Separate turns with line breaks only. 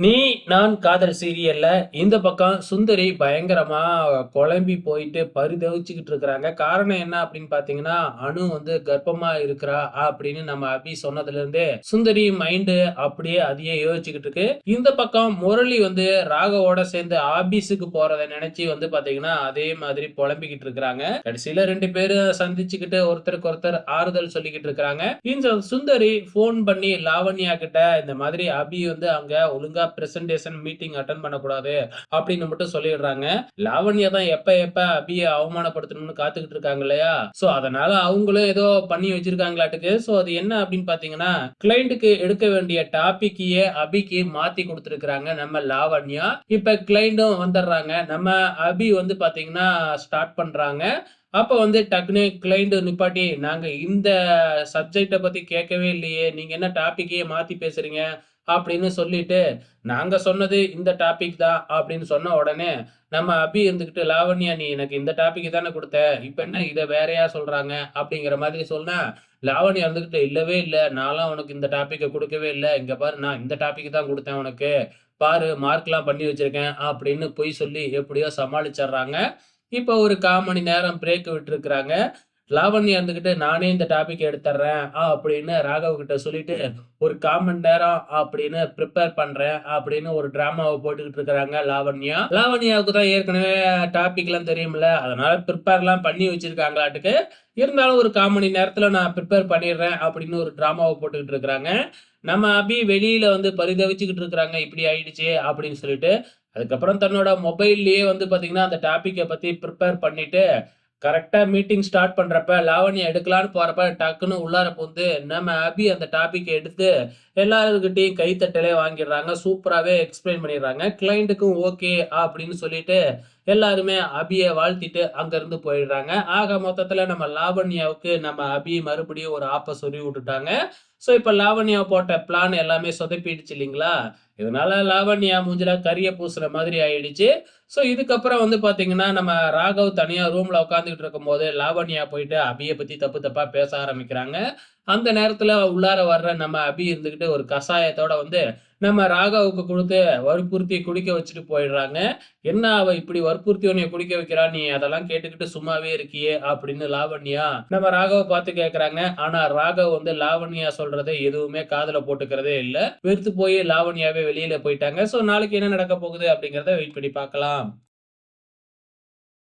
நீ நான் காதல் சீரியல்ல இந்த பக்கம் சுந்தரி பயங்கரமா குழம்பி போயிட்டு பரிதவிச்சுக்கிட்டு இருக்கிறாங்க. காரணம் என்ன அப்படின்னு பாத்தீங்கன்னா அனு வந்து கர்ப்பமா இருக்கிறா அப்படின்னு நம்ம அபி சொன்னதுல இருந்தே சுந்தரி மைண்டு அப்படியே அதையே யோசிச்சுக்கிட்டு இருக்கு. இந்த பக்கம் முரளி வந்து ராகவோட சேர்ந்து ஆபீஸுக்கு போறதை நினைச்சு வந்து பாத்தீங்கன்னா அதே மாதிரி புலம்பிக்கிட்டு இருக்கிறாங்க. கடைசியில ரெண்டு பேரும் சந்திச்சுக்கிட்டு ஒருத்தருக்கு ஒருத்தர் ஆறுதல் சொல்லிக்கிட்டு இருக்கிறாங்க. இந்த சுந்தரி போன் பண்ணி லாவண்யா கிட்ட இந்த மாதிரி அபி வந்து அங்க ஒழுங்கா பிரசன்டேஷன் மீட்டிங் அட்டன் பண்ணக்கூடாது அப்படின்னு மட்டும் சொல்லிடுறாங்க. லாவண்யா தான் எப்ப எப்ப அபிய அவமானப்படுத்தணும்னு காத்துக்கிட்டு இருக்காங்க இல்லையா? சோ அதனால அவங்களும் ஏதோ பண்ணி வச்சிருக்காங்களாட்டுக்கு. சோ அது என்ன அப்படின்னு பாத்தீங்கன்னா கிளைண்ட்டுக்கு எடுக்க வேண்டிய டாபிக்கையே அபிக்கு மாத்தி கொடுத்துருக்காங்க நம்ம லாவண்யா. இப்ப கிளைண்டும் வந்துடுறாங்க. நம்ம அபி வந்து பாத்தீங்கன்னா ஸ்டார்ட் பண்றாங்க. அப்போ வந்து டக்குனு கிளைண்ட் நிப்பாட்டி நாங்கள் இந்த சப்ஜெக்டை பற்றி கேட்கவே இல்லையே. நீங்கள் என்ன டாப்பிக்கையே மாற்றி பேசுறீங்க? அப்படின்னு சொல்லிட்டு நாங்கள் சொன்னது இந்த டாபிக் தான் அப்படின்னு சொன்ன உடனே நம்ம அபி இருந்துக்கிட்டு லாவண்யா நீ எனக்கு இந்த டாபிக் தானே கொடுத்த? இப்போ என்ன இதை வேறையா சொல்கிறாங்க அப்படிங்கிற மாதிரி சொன்னா லாவண்யா இருந்துக்கிட்டு இல்லவே இல்லை. நான்லாம் உனக்கு இந்த டாப்பிக்கை கொடுக்கவே இல்லை. இங்கே பாரு நான் இந்த டாபிக் தான் கொடுத்தேன் உனக்கு. பாரு மார்க்லாம் பண்ணி வச்சுருக்கேன் அப்படின்னு பொய் சொல்லி எப்படியோ சமாளிச்சிடுறாங்க. இப்போ ஒரு கால் மணி நேரம் பிரேக் விட்டுருக்குறாங்க. லாவண்யா இருந்துகிட்டு நானே இந்த டாபிக் எடுத்துறேன் அப்படின்னு ராகவ் கிட்ட சொல்லிட்டு ஒரு காமன் நேரம் அப்படின்னு ப்ரிப்பேர் பண்றேன் அப்படின்னு ஒரு டிராமாவை போட்டுக்கிட்டு இருக்கிறாங்க லாவண்யா. லாவண்யாவுக்கு தான் ஏற்கனவே டாபிக் எல்லாம் தெரியும்ல அதனால ப்ரிப்பேர் எல்லாம் பண்ணி வச்சிருக்காங்களாட்டுக்கு இருந்தாலும் ஒரு கால் மணி நேரத்துல நான் ப்ரிப்பேர் பண்ணிடுறேன் அப்படின்னு ஒரு டிராமாவை போட்டுக்கிட்டு இருக்கிறாங்க. நம்ம அபி வெளியில வந்து பரிதவிச்சுக்கிட்டு இருக்கிறாங்க இப்படி ஆயிடுச்சு அப்படின்னு சொல்லிட்டு அதுக்கப்புறம் தன்னோட மொபைல்லயே வந்து பாத்தீங்கன்னா அந்த டாபிக்கை பத்தி ப்ரிப்பேர் பண்ணிட்டு கரெக்டாக மீட்டிங் ஸ்டார்ட் பண்ணுறப்ப லாவண்யா எடுக்கலான்னு போகிறப்ப டக்குன்னு உள்ளார வந்து நம்ம அபி அந்த டாபிக் எடுத்து எல்லாருக்கிட்டையும் கைத்தட்டலே வாங்கிடுறாங்க. சூப்பராகவே எக்ஸ்பிளைன் பண்ணிடுறாங்க. கிளைண்ட்டுக்கும் ஓகே அப்படின்னு சொல்லிட்டு எல்லாருமே அபியை வாழ்த்திட்டு அங்கேருந்து போயிடுறாங்க. ஆக மொத்தத்தில் நம்ம லாவண்யாவுக்கு நம்ம அபி மறுபடியும் ஒரு ஆப்பை சொல்லி விட்டுட்டாங்க. ஸோ இப்போ லாவண்யா போட்ட பிளான் எல்லாமே சொதப்பிடுச்சு இல்லைங்களா? இதனால லாவண்யா மூஞ்சில கறியை பூசுற மாதிரி ஆயிடுச்சு. ஸோ இதுக்கப்புறம் வந்து பார்த்தீங்கன்னா நம்ம ராகவ் தனியாக ரூமில் உட்காந்துக்கிட்டு இருக்கும்போது லாவண்யா போயிட்டு அபியை பற்றி தப்பு தப்பாக பேச ஆரம்பிக்கிறாங்க. அந்த நேரத்தில் உள்ளார வர்ற நம்ம அபி இருந்துக்கிட்டு ஒரு கஷாயத்தோட வந்து நம்ம ராகாவுக்கு கொடுத்து வற்புறுத்தி குடிக்க வச்சுட்டு போயிடுறாங்க. என்ன அவ இப்படி வற்புறுத்தி உன்னைய குடிக்க வைக்கிறா? நீ அதெல்லாம் கேட்டுக்கிட்டு சும்மாவே இருக்கியே அப்படின்னு லாவண்யா நம்ம ராகவை பார்த்து கேட்கறாங்க ஆனா ராகவ் வந்து லாவண்யா சொல்றதை எதுவுமே காதுல போட்டுக்கிறதே இல்ல. வெறுத்து போய் லாவண்யாவே வெளியில போயிட்டாங்க. சோ நாளைக்கு என்ன நடக்க போகுது அப்படிங்கறத வெயிட் பண்ணி பார்க்கலாம்.